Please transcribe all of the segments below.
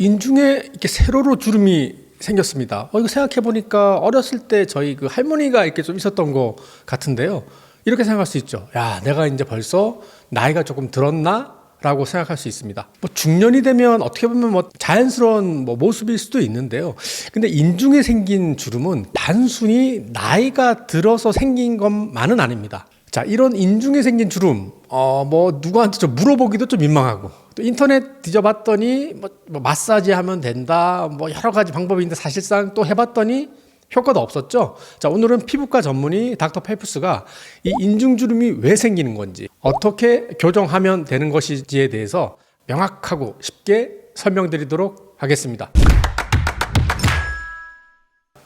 인중에 이렇게 세로로 주름이 생겼습니다. 어, 이거 생각해 보니까 어렸을 때 저희 그 할머니가 이렇게 좀 있었던 것 같은데요. 이렇게 생각할 수 있죠. 야, 내가 이제 벌써 나이가 조금 들었나? 라고 생각할 수 있습니다. 뭐 중년이 되면 어떻게 보면 뭐 자연스러운 뭐 모습일 수도 있는데요. 근데 인중에 생긴 주름은 단순히 나이가 들어서 생긴 것만은 아닙니다. 자, 이런 인중에 생긴 주름, 어, 뭐, 누구한테 좀 물어보기도 좀 민망하고, 또 인터넷 뒤져봤더니, 뭐, 뭐 마사지 하면 된다, 뭐, 여러 가지 방법이 있는데 사실상 또 해봤더니 효과도 없었죠. 자, 오늘은 피부과 전문의 닥터 펠프스가 이 인중주름이 왜 생기는 건지, 어떻게 교정하면 되는 것인지에 대해서 명확하고 쉽게 설명드리도록 하겠습니다.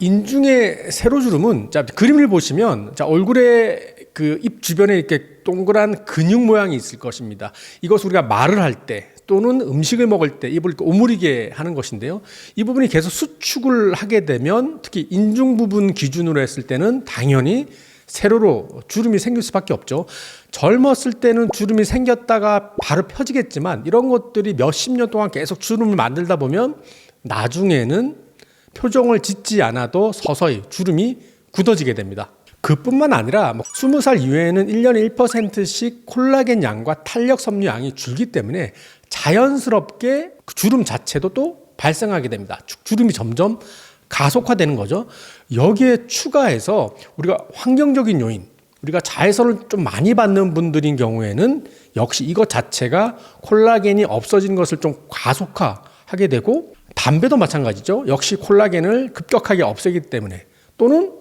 인중의 세로주름은 자 그림을 보시면 자 얼굴에 그 입 주변에 이렇게 동그란 근육 모양이 있을 것입니다. 이것을 우리가 말을 할 때 또는 음식을 먹을 때 입을 오므리게 하는 것인데요. 이 부분이 계속 수축을 하게 되면 특히 인중 부분 기준으로 했을 때는 당연히 세로로 주름이 생길 수밖에 없죠. 젊었을 때는 주름이 생겼다가 바로 펴지겠지만 이런 것들이 몇십 년 동안 계속 주름을 만들다 보면 나중에는 표정을 짓지 않아도 서서히 주름이 굳어지게 됩니다. 그뿐만 아니라 뭐 20살 이후에는 1년에 1%씩 콜라겐 양과 탄력 섬유 양이 줄기 때문에 자연스럽게 그 주름 자체도 또 발생하게 됩니다. 주- 주름이 점점 가속화되는 거죠. 여기에 추가해서 우리가 환경적인 요인, 우리가 자외선을 좀 많이 받는 분들인 경우에는 역시 이것 자체가 콜라겐이 없어진 것을 좀 가속화하게 되고 담배도 마찬가지죠. 역시 콜라겐을 급격하게 없애기 때문에 또는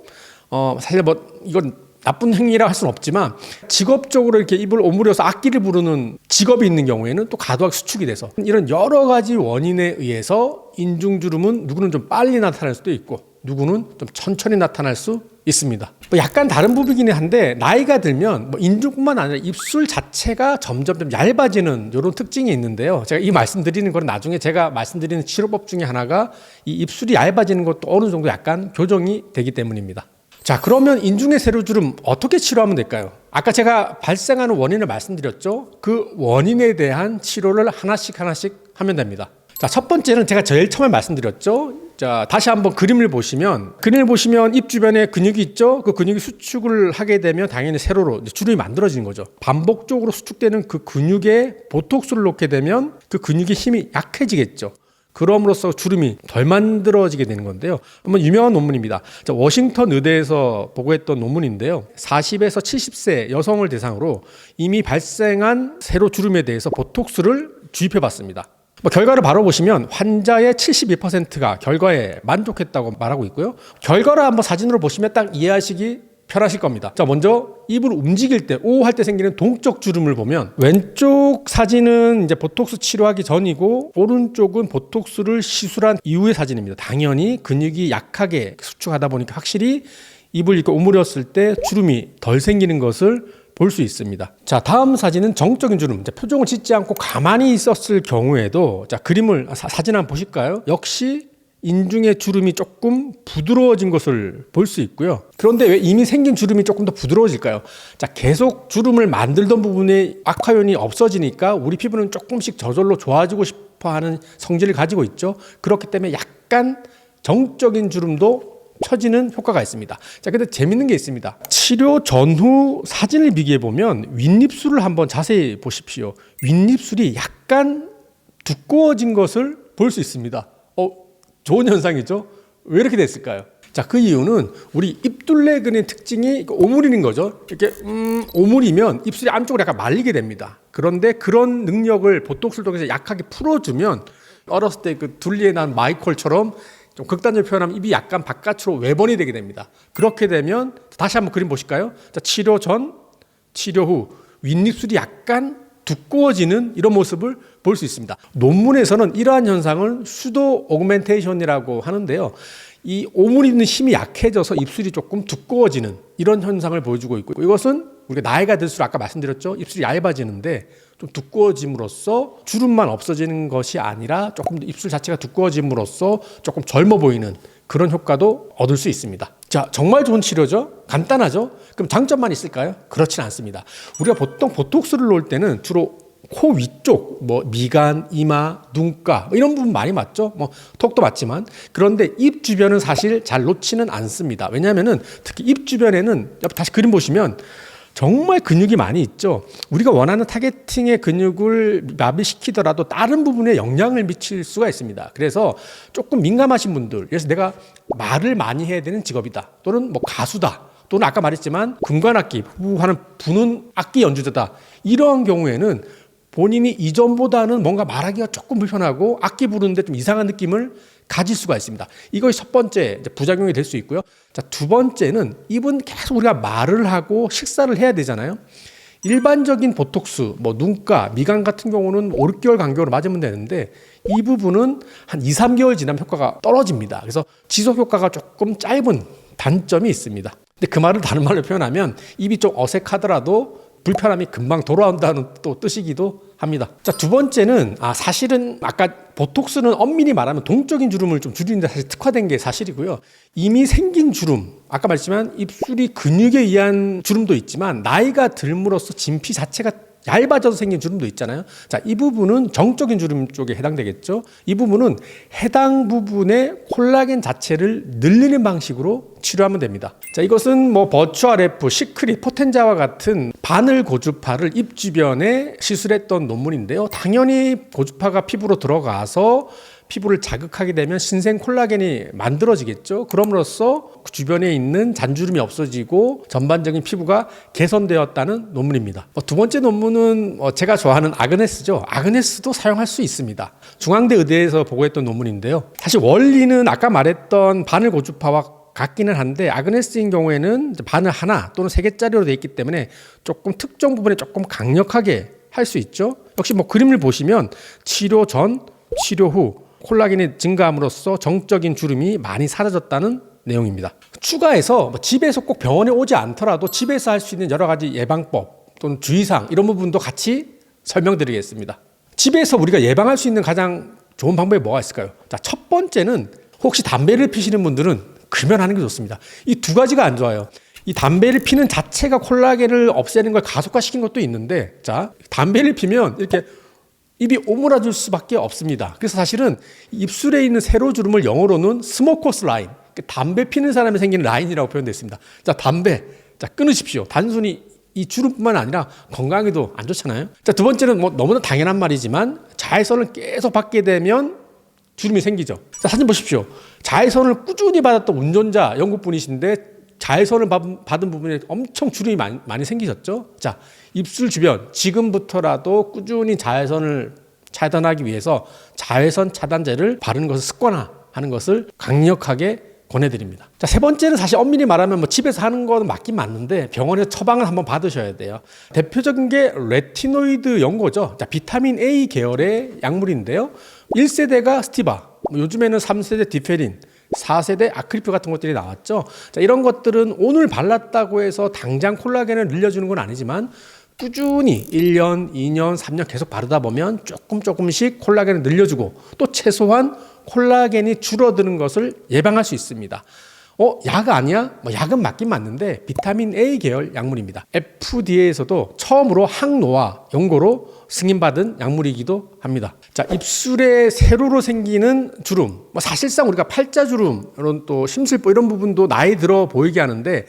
어 사실 뭐 이건 나쁜 행위라 할 수는 없지만 직업적으로 이렇게 입을 오므려서 악기를 부르는 직업이 있는 경우에는 또 과도하게 수축이 돼서 이런 여러 가지 원인에 의해서 인중주름은 누구는 좀 빨리 나타날 수도 있고 누구는 좀 천천히 나타날 수 있습니다. 뭐 약간 다른 부분이긴 한데 나이가 들면 뭐 인중뿐만 아니라 입술 자체가 점점 좀 얇아지는 이런 특징이 있는데요. 제가 이 말씀드리는 건 나중에 제가 말씀드리는 치료법 중에 하나가 이 입술이 얇아지는 것도 어느 정도 약간 교정이 되기 때문입니다. 자, 그러면 인중의 세로주름 어떻게 치료하면 될까요? 아까 제가 발생하는 원인을 말씀드렸죠. 그 원인에 대한 치료를 하나씩 하나씩 하면 됩니다. 자, 첫 번째는 제가 제일 처음에 말씀드렸죠. 자, 다시 한번 그림을 보시면 그림을 보시면 입 주변에 근육이 있죠. 그 근육이 수축을 하게 되면 당연히 세로로 주름이 만들어지는 거죠. 반복적으로 수축되는 그 근육에 보톡스를 놓게 되면 그 근육의 힘이 약해지겠죠. 그럼으로써 주름이 덜 만들어지게 되는 건데요. 한번 유명한 논문입니다. 자, 워싱턴 의대에서 보고했던 논문인데요. 40에서 70세 여성을 대상으로 이미 발생한 세로 주름에 대해서 보톡스를 주입해 봤습니다. 뭐 결과를 바로 보시면 환자의 72%가 결과에 만족했다고 말하고 있고요. 결과를 한번 사진으로 보시면 딱 이해하시기 편하실 겁니다. 자, 먼저 입을 움직일 때, 오 할 때 생기는 동적 주름을 보면 왼쪽 사진은 이제 보톡스 치료하기 전이고 오른쪽은 보톡스를 시술한 이후의 사진입니다. 당연히 근육이 약하게 수축하다 보니까 확실히 입을 이렇게 오므렸을 때 주름이 덜 생기는 것을 볼 수 있습니다. 자, 다음 사진은 정적인 주름. 자, 표정을 짓지 않고 가만히 있었을 경우에도 자, 그림을 사, 사진 한번 보실까요? 역시 인중의 주름이 조금 부드러워진 것을 볼 수 있고요. 그런데 왜 이미 생긴 주름이 조금 더 부드러워질까요? 자, 계속 주름을 만들던 부분에 악화연이 없어지니까 우리 피부는 조금씩 저절로 좋아지고 싶어 하는 성질을 가지고 있죠. 그렇기 때문에 약간 정적인 주름도 펴지는 효과가 있습니다. 자, 근데 재밌는 게 있습니다. 치료 전후 사진을 비교해 보면 윗입술을 한번 자세히 보십시오. 윗입술이 약간 두꺼워진 것을 볼 수 있습니다. 어, 좋은 현상이죠? 왜 이렇게 됐을까요? 자, 그 이유는 우리 입둘레근의 특징이 오므리는 거죠. 이렇게 음, 오므리면 입술이 안쪽으로 약간 말리게 됩니다. 그런데 그런 능력을 보톡스를 통해서 약하게 풀어주면 어렸을 때 그 둘리에 난 마이콜처럼 좀 극단적으로 표현하면 입이 약간 바깥으로 외번이 되게 됩니다. 그렇게 되면 다시 한번 그림 보실까요? 자, 치료 전, 치료 후 윗입술이 약간 두꺼워지는 이런 모습을 볼 수 있습니다. 논문에서는 이러한 현상을 수도 오그멘테이션이라고 하는데요. 이 오므리는 힘이 약해져서 입술이 조금 두꺼워지는 이런 현상을 보여주고 있고 이것은 우리가 나이가 들수록 아까 말씀드렸죠. 입술이 얇아지는데 좀 두꺼워짐으로써 주름만 없어지는 것이 아니라 조금 더 입술 자체가 두꺼워짐으로써 조금 젊어 보이는 그런 효과도 얻을 수 있습니다. 자, 정말 좋은 치료죠? 간단하죠? 그럼 장점만 있을까요? 그렇진 않습니다. 우리가 보통 보톡스를 놓을 때는 주로 코 위쪽, 뭐 미간, 이마, 눈가 뭐 이런 부분 많이 맞죠? 뭐 턱도 맞지만 그런데 입 주변은 사실 잘 놓지는 않습니다. 왜냐하면은 특히 입 주변에는 옆 다시 그림 보시면 정말 근육이 많이 있죠. 우리가 원하는 타겟팅의 근육을 마비시키더라도 다른 부분에 영향을 미칠 수가 있습니다. 그래서 조금 민감하신 분들, 그래서 내가 말을 많이 해야 되는 직업이다. 또는 뭐 가수다. 또는 아까 말했지만 금관악기 후 하는 부는 악기 연주자다. 이러한 경우에는 본인이 이전보다는 뭔가 말하기가 조금 불편하고 악기 부르는데 좀 이상한 느낌을 가질 수가 있습니다. 이것이 첫 번째 부작용이 될 수 있고요. 자, 두 번째는 입은 계속 우리가 말을 하고 식사를 해야 되잖아요. 일반적인 보톡스, 뭐 눈가, 미간 같은 경우는 5, 6개월 간격으로 맞으면 되는데 이 부분은 한 2, 3개월 지나면 효과가 떨어집니다. 그래서 지속 효과가 조금 짧은 단점이 있습니다. 근데 그 말을 다른 말로 표현하면 입이 좀 어색하더라도 불편함이 금방 돌아온다는 또 뜻이기도 합니다. 자, 두 번째는 아 사실은 아까 보톡스는 엄밀히 말하면 동적인 주름을 좀 줄이는데 사실 특화된 게 사실이고요. 이미 생긴 주름, 아까 말했지만 입술이 근육에 의한 주름도 있지만 나이가 들므로써 진피 자체가 얇아져서 생긴 주름도 있잖아요. 자, 이 부분은 정적인 주름 쪽에 해당되겠죠. 이 부분은 해당 부분의 콜라겐 자체를 늘리는 방식으로 치료하면 됩니다. 자, 이것은 뭐 F, 시크릿, 포텐자와 같은 바늘 고주파를 입 주변에 시술했던 논문인데요. 당연히 고주파가 피부로 들어가서 피부를 자극하게 되면 신생 콜라겐이 만들어지겠죠. 그럼으로써 그 주변에 있는 잔주름이 없어지고 전반적인 피부가 개선되었다는 논문입니다. 어, 두 번째 논문은 어, 제가 좋아하는 아그네스죠. 아그네스도 사용할 수 있습니다. 중앙대 의대에서 보고했던 논문인데요. 사실 원리는 아까 말했던 바늘 고주파와 같기는 한데 아그네스인 경우에는 바늘 하나 또는 세 개짜리로 되어 있기 때문에 조금 특정 부분에 조금 강력하게 할 수 있죠. 역시 뭐 그림을 보시면 치료 전, 치료 후 콜라겐이 증가함으로써 정적인 주름이 많이 사라졌다는 내용입니다. 추가해서 뭐 집에서 꼭 병원에 오지 않더라도 집에서 할 수 있는 여러 가지 예방법 또는 주의사항 이런 부분도 같이 설명드리겠습니다. 집에서 우리가 예방할 수 있는 가장 좋은 방법이 뭐가 있을까요? 자, 첫 번째는 혹시 담배를 피시는 분들은 금연하는 게 좋습니다. 이 두 가지가 안 좋아요. 이 담배를 피는 자체가 콜라겐을 없애는 걸 가속화시킨 것도 있는데, 자, 담배를 피면 이렇게 입이 오므라질 수밖에 없습니다. 그래서 사실은 입술에 있는 세로주름을 영어로는 스모커스 라인, 담배 피는 사람이 생기는 라인이라고 표현됐습니다. 자, 담배, 자 끊으십시오. 단순히 이 주름뿐만 아니라 건강에도 안 좋잖아요. 자, 두 번째는 뭐 너무나 당연한 말이지만 자외선을 계속 받게 되면 주름이 생기죠. 자, 사진 보십시오. 자외선을 꾸준히 받았던 운전자 영국 분이신데 자외선을 받은 부분에 엄청 주름이 많이, 많이 생기셨죠. 자, 입술 주변 지금부터라도 꾸준히 자외선을 차단하기 위해서 자외선 차단제를 바르는 것을 습관화하는 것을 강력하게 권해드립니다. 자, 세 번째는 사실 엄밀히 말하면 뭐 집에서 하는 거는 맞긴 맞는데 병원에서 처방을 한번 받으셔야 돼요. 대표적인 게 레티노이드 연고죠. 자, 비타민 A 계열의 약물인데요. 1세대가 스티바, 뭐 요즘에는 3세대 디페린, 4세대 아크리프 같은 것들이 나왔죠. 자, 이런 것들은 오늘 발랐다고 해서 당장 콜라겐을 늘려주는 건 아니지만 꾸준히 1년, 2년, 3년 계속 바르다 보면 조금 조금씩 콜라겐을 늘려주고 또 최소한 콜라겐이 줄어드는 것을 예방할 수 있습니다. 어, 약 아니야? 뭐 약은 맞긴 맞는데 비타민 A 계열 약물입니다. FDA에서도 처음으로 항노화 연고로 승인받은 약물이기도 합니다. 자, 입술에 세로로 생기는 주름. 뭐 사실상 우리가 팔자 주름, 이런 또 심술보 이런 부분도 나이 들어 보이게 하는데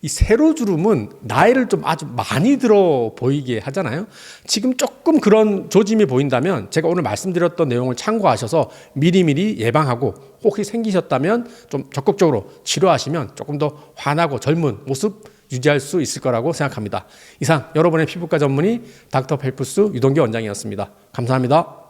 이 세로주름은 나이를 좀 아주 많이 들어 보이게 하잖아요. 지금 조금 그런 조짐이 보인다면 제가 오늘 말씀드렸던 내용을 참고하셔서 미리미리 예방하고 혹시 생기셨다면 좀 적극적으로 치료하시면 조금 더 환하고 젊은 모습 유지할 수 있을 거라고 생각합니다. 이상 여러분의 피부과 전문의 닥터 펠프스 유동기 원장이었습니다. 감사합니다.